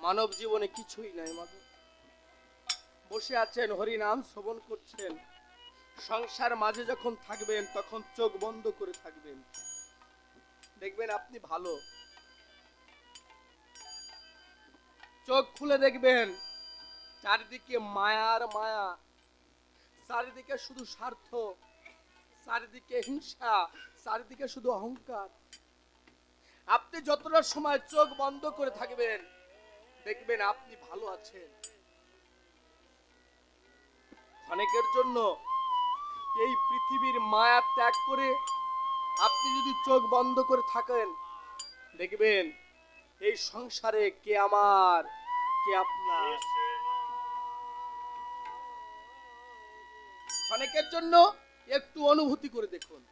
মানব জীবনে কিছুই নাই মাগো বসে আছেন, হরিনাম শ্রবণ করছেন। সংসার মাঝে যখন থাকবেন, তখন চোখ বন্ধ করে থাকবেন। দেখবেন আপনি ভালো। চোখ খুলে দেখবেন, চারিদিকে মায়ার মায়া। চারিদিকে শুধু স্বার্থ, চারিদিকে হিংসা, চারিদিকে শুধু অহংকার। আপনি যতটা সময় চোখ বন্ধ করে থাকবেন দেখবেন আপনি ভালো আছেন। অনেকের জন্য এই পৃথিবীর মায়া ত্যাগ করে আপনি যদি চোখ বন্ধ করে থাকেন, দেখবেন এই সংসারে কে আমার, কে আপনার। অনেকের জন্য একটু অনুভূতি করে দেখুন।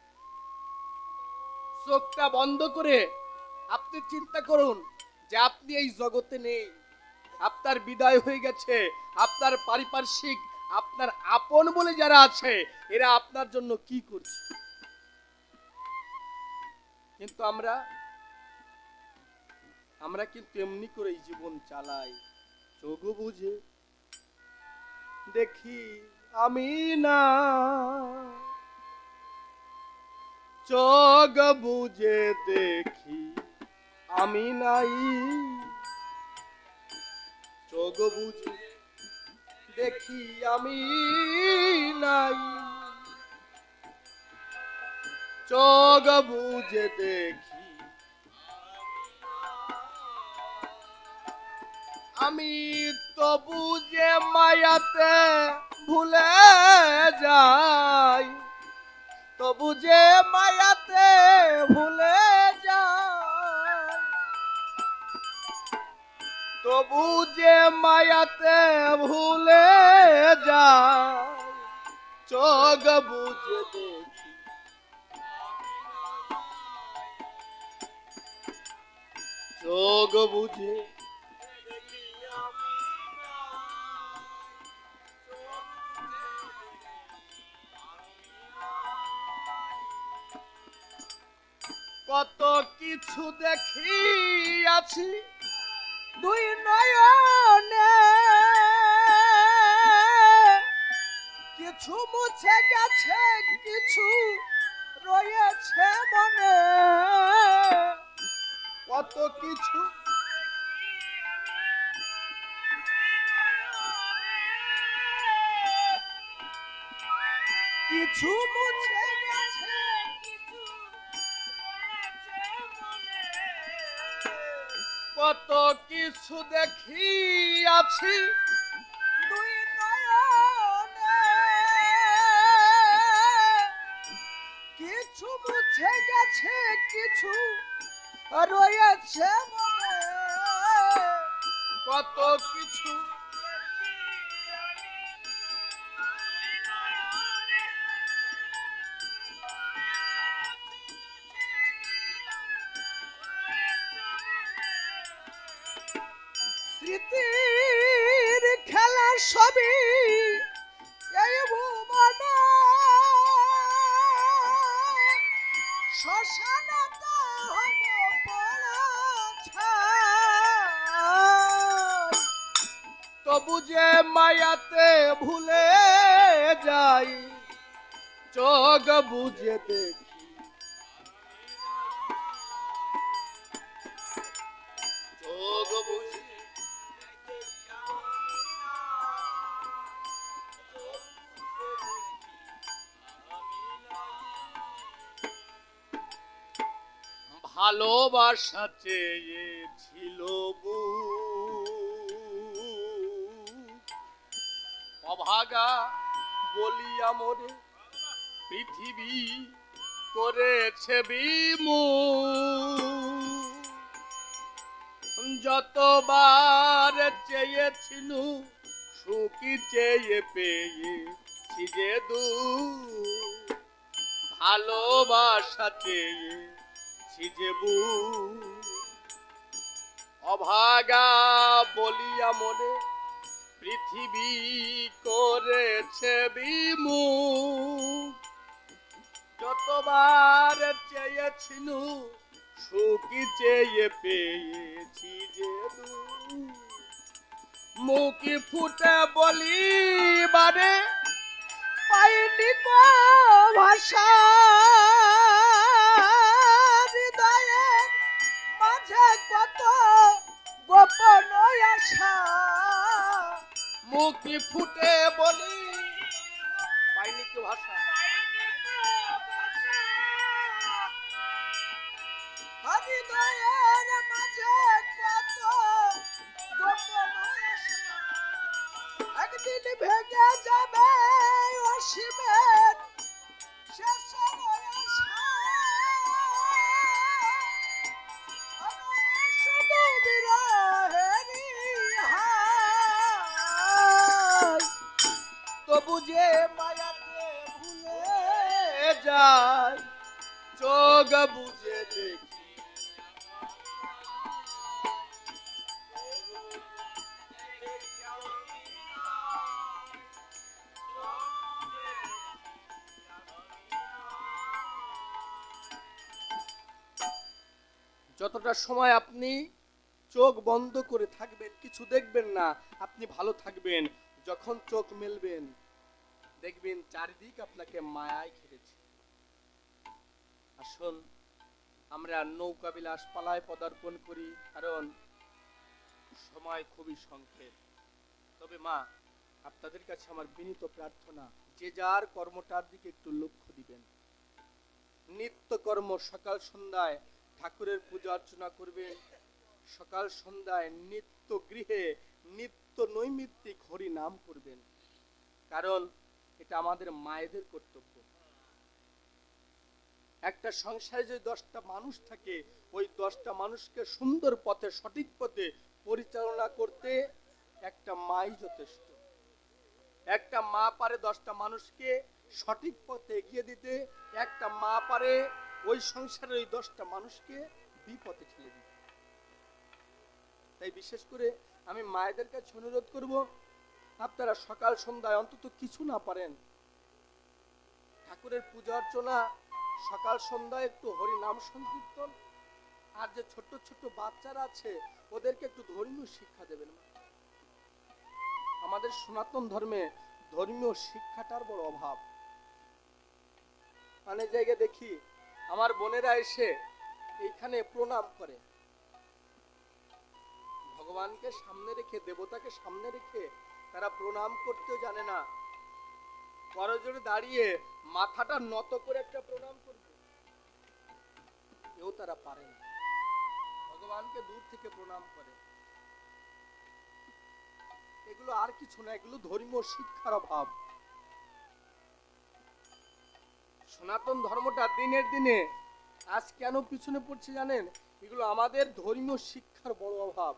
চোখটা বন্ধ করে আপনি চিন্তা করুন যে আপনি এই জগতে নেই। আপনার বিদায় হয়ে গেছে, আপনার পারিপার্শ্বিক, আপনার আপন বলে যারা আছে, এরা আপনার জন্য কি করছে? কিন্তু আমরা আমরা কিন্তু এমনি করে জীবন চালাই। চোখ বুঝে, দেখি আমি না। চোখ বুঝে দেখি আমি নাই। চোখ বুঝে দেখি আমি নাই। চোখ বুঝে দেখি আমি তো বুঝে মায়াতে ভুলে যাই, তবু যে মায়াতে ভুলে তবু যে মায়াতে ভুলে যা চোখ বুঝে চোখ বুঝে কত কিছু দেখি আছি। দুই কিছু মুছে গেছে কিছু রয়েছে মনে। কত কিছু? কিছু মুছে গেছে কত কিছু দেখিয়াছি দুই কিছু মুছে গেছে কিছু। রয়েছে মনে। কত কিছু। স্মৃতির খেলা সবই তবু যে মায়াতে ভুলে যাই চোখ বুঝে দেখি। ভালোবাসা চেয়েছিল অভাগা বলিয়া মোরে পৃথিবী করেছে বিমু যতবার চেয়েছিল সুখী চেয়ে পেয়েছি যে দু ভালোবাসা চেয়েছি যে বুক। অভাগা বলিয়া মনে পৃথিবী করেছে বিমু যতবার চেয়েছিল সুখী চেয়ে পেয়েছি যে মুখি ফুটে বলি, বারে, পাইনি ভাষা। হৃদয়ের মাঝে কত গোপন আশা। মুখি ফুটে বলি বুঝে দেখি। যতটা সময় আপনি চোখ বন্ধ করে থাকবেন, কিছু দেখবেন না, আপনি ভালো থাকবেন। যখন চোখ মেলবেন, দেখবেন চারিদিক আপনাকে মায়ায় ঘিরেছে। আসুন আমরা নৌকা বিলাস পালায় পদার্পণ করি, কারণ সময় খুবই সংক্ষেপ। তবে মা, আপনাদের কাছে আমার বিনীত প্রার্থনা, যে যার কর্মটার দিকে একটু লক্ষ্য দিবেন। নিত্য কর্ম সকাল সন্ধ্যায় ঠাকুরের পূজা অর্চনা করবেন, সকাল সন্ধ্যায় নিত্য গৃহে নিত্য নৈমিত্তিক হরি নাম করবেন। কারণ এটা আমাদের মায়েদের কর্তব্য। একটা সংসারে যদি দশটা মানুষ থাকে, ওই দশটা মানুষকে সুন্দর পথে, সঠিক পথে পরিচালনা করতে একটা মাই যথেষ্ট। একটা মা পারে দশটা মানুষকে সঠিক পথে এগিয়ে দিতে, একটা মা পারে ওই সংসারের ওই দশটা মানুষকে বিপথে ঠেলে দিতে। তাই বিশেষ করে আমি মায়েদের কাছে অনুরোধ করব, আপনারা সকাল সন্ধ্যায় অন্তত কিছু না পারেন। ঠাকুরের পূজা অর্চনা সকাল সন্ধ্যায় একটু হরি নাম সংকীর্তন। আর যে ছোট ছোট বাচ্চারা আছে, ওদেরকে একটু ধর্মীয় শিক্ষা দেবেন আমাদের সনাতন ধর্মে ধর্মীয় শিক্ষাটার বড় অভাব। অনেক জায়গায় দেখি, আমার বোনেরা এসে এইখানে প্রণাম করে। ভগবানকে সামনে রেখে, দেবতাকে সামনে রেখে তারা প্রণাম করতেও জানে না। করজোড়ে দাঁড়িয়ে মাথাটা নত করে একটা প্রণাম করবে। কেউ তারা পারে না। ভগবানকে দূর থেকে প্রণাম করে। এগুলো আর কিছু না, এগুলো ধর্মীয় শিক্ষার অভাব। সনাতন ধর্মটা দিনের দিনে আজ কেন পিছনে পড়ছে জানেন? এগুলো আমাদের ধর্মীয় শিক্ষার বড় অভাব।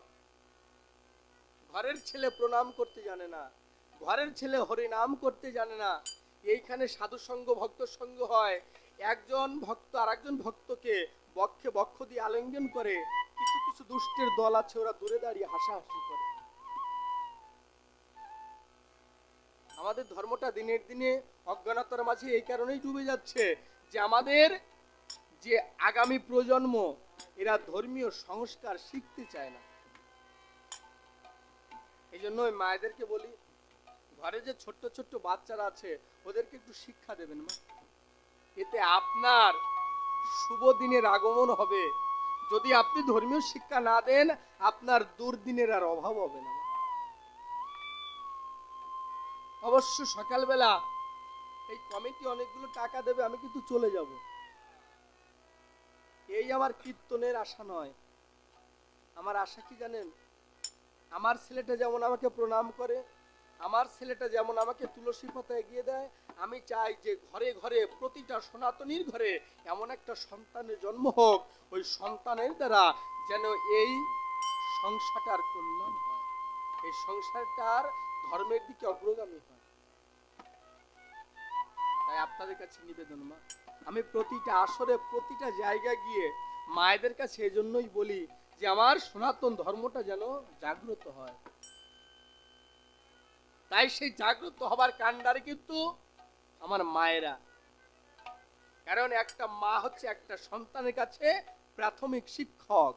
ঘরের ছেলে প্রণাম করতে জানে না। ঘরের ছেলে হরি নাম করতে জানে না। এইখানে সাধু সঙ্গ, ভক্ত সঙ্গ হয়। একজন ভক্ত আর একজন ভক্তকে বক্ষে বক্ষ দিয়ে আলিঙ্গন করে। কিছু কিছু দুষ্টের দল আছে, ওরা দূরে দাঁড়িয়ে হাসাহাসি করে। আমাদের ধর্মটা দিনের দিনে অজ্ঞানতার মাঝে এই কারণেই ডুবে যাচ্ছে যে আমাদের যে আগামী প্রজন্ম, এরা ধর্মীয় সংস্কার শিখতে চায় না। এই জন্য মায়েদেরকে বলি ঘরে যে ছোট্ট ছোট্ট বাচ্চারা আছে, ওদেরকে একটু শিক্ষা দেবেন মা। এতে আপনার শুভ দিনের আগমন হবে। যদি আপনি ধর্মীয় শিক্ষা না দেন, আপনার দুর্দিনের আর অভাব হবে না অবশ্য সকালবেলা এই কমিটি অনেকগুলো টাকা দেবে, আমি কিন্তু চলে যাব। এই আমার কীর্তনের আশা নয়। আমার আশা কি জানেন? আমার ছেলেটা যেমন আমাকে প্রণাম করে আমার ছেলেটা যেমন আমাকে তুলসী পাতা এগিয়ে দেয়, আমি চাই যে ঘরে ঘরে প্রতিটা সনাতনীর ঘরে এমন একটা সন্তানের জন্ম হোক, ওই সন্তানের দ্বারা যেন এই সংসারটার কল্যাণ হয়। এই সংসারটার ধর্মের দিকে অগ্রগামী হয়। তাই আপনাদের কাছে নিবেদন মা, আমি প্রতিটা আসরে, প্রতিটা জায়গায় গিয়ে মায়েদের কাছে এজন্যই বলি যে আমার সনাতন ধর্মটা যেন জাগ্রত হয়। তাই সেই জাগ্রত হবার কাণ্ডারে কিন্তু আমার মায়েরা। কারণ একটা মা হচ্ছে একটা সন্তানের কাছে প্রাথমিক শিক্ষক।